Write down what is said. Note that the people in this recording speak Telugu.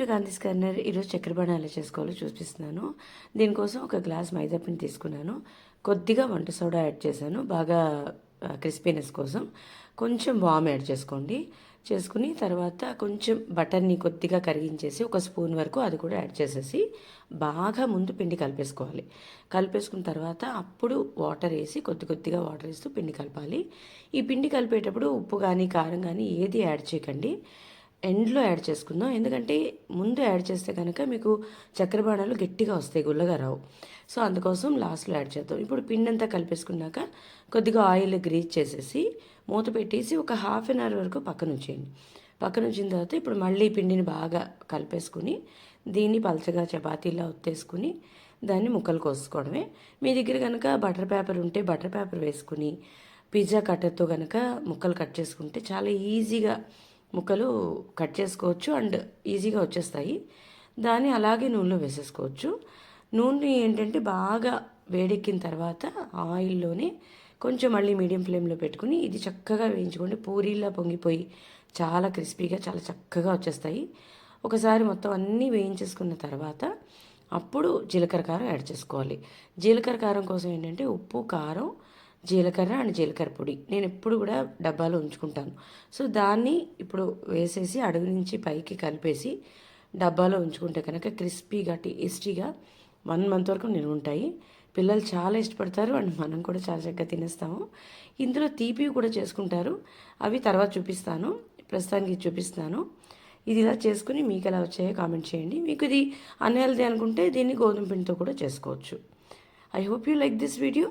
టు గాంధీస్ కార్నర్ ఈరోజు చక్కెర ఎలా చేసుకోవాలో చూపిస్తున్నాను. దీనికోసం ఒక గ్లాస్ మైదా పిండి తీసుకున్నాను. కొద్దిగా వంట సోడా యాడ్ చేశాను. బాగా క్రిస్పీనెస్ కోసం కొంచెం వామ్ యాడ్ చేసుకోండి. చేసుకుని తర్వాత కొంచెం బటర్ని కొద్దిగా కరిగించేసి ఒక స్పూన్ వరకు అది కూడా యాడ్ చేసేసి బాగా ముందు పిండి కలిపేసుకోవాలి. కలిపేసుకున్న తర్వాత అప్పుడు వాటర్ వేసి కొద్ది కొద్దిగా వాటర్ వేస్తూ పిండి కలపాలి. ఈ పిండి కలిపేటప్పుడు ఉప్పు కానీ కారం కానీ ఏది యాడ్ చేయకండి. ఎండ్లో యాడ్ చేసుకుందాం. ఎందుకంటే ముందు యాడ్ చేస్తే కనుక మీకు చక్కెర బాణాలు గట్టిగా వస్తాయి గుల్లగా రావు సో అందుకోసం లాస్ట్లో యాడ్ చేద్దాం. ఇప్పుడు పిండి అంతా కలిపేసుకున్నాక కొద్దిగా ఆయిల్ గ్రీజ్ చేసేసి మూత పెట్టేసి ఒక హాఫ్ అన్ అవర్ వరకు పక్కన ఉంచేయండి పక్కన ఉంచిన తర్వాత ఇప్పుడు మళ్ళీ పిండిని బాగా కలిపేసుకుని దీన్ని పలచగా చపాతీలా ఒత్తేసుకుని దాన్ని ముక్కలు కోసుకోవడమే. మీ దగ్గర కనుక బటర్ పేపర్ ఉంటే బటర్ పేపర్ వేసుకుని పిజ్జా కట్టర్తో కనుక ముక్కలు కట్ చేసుకుంటే చాలా ఈజీగా ముక్కలు కట్ చేసుకోవచ్చు అండ్ ఈజీగా వచ్చేస్తాయి. దాన్ని అలాగే నూనెలో వేసేసుకోవచ్చు. నూనె ఏంటంటే బాగా వేడెక్కిన తర్వాత ఆయిల్లోనే కొంచెం మళ్ళీ మీడియం ఫ్లేమ్లో పెట్టుకుని ఇది చక్కగా వేయించుకోండి. పూరీలా పొంగిపోయి చాలా క్రిస్పీగా చాలా చక్కగా వచ్చేస్తాయి. ఒకసారి మొత్తం అన్నీ వేయించేసుకున్న తర్వాత అప్పుడు జీలకర్ర కారం యాడ్ చేసుకోవాలి. జీలకర్ర కారం కోసం ఏంటంటే ఉప్పు కారం జీలకర్ర అండ్ జీలకర్ర పొడి. నేను ఎప్పుడు కూడా డబ్బాలో ఉంచుకుంటాను. సో దాన్ని ఇప్పుడు వేసేసి అడుగు నుంచి పైకి కలిపేసి డబ్బాలో ఉంచుకుంటే కనుక క్రిస్పీగా టేస్టీగా వన్ మంత్ వరకు నిలువ ఉంటాయి పిల్లలు చాలా ఇష్టపడతారు అండ్ మనం కూడా చాలా చక్కగా తినేస్తాము. ఇందులో తీపి కూడా చేసుకుంటారు. అవి తర్వాత చూపిస్తాను. ప్రస్తుతానికి చూపిస్తాను. ఇది ఇలా చేసుకుని మీకు ఎలా వచ్చాయో కామెంట్ చేయండి. మీకు ఇది అన్హెల్దీ అనుకుంటే దీన్ని గోధుమ పిండితో కూడా చేసుకోవచ్చు. I hope you like this video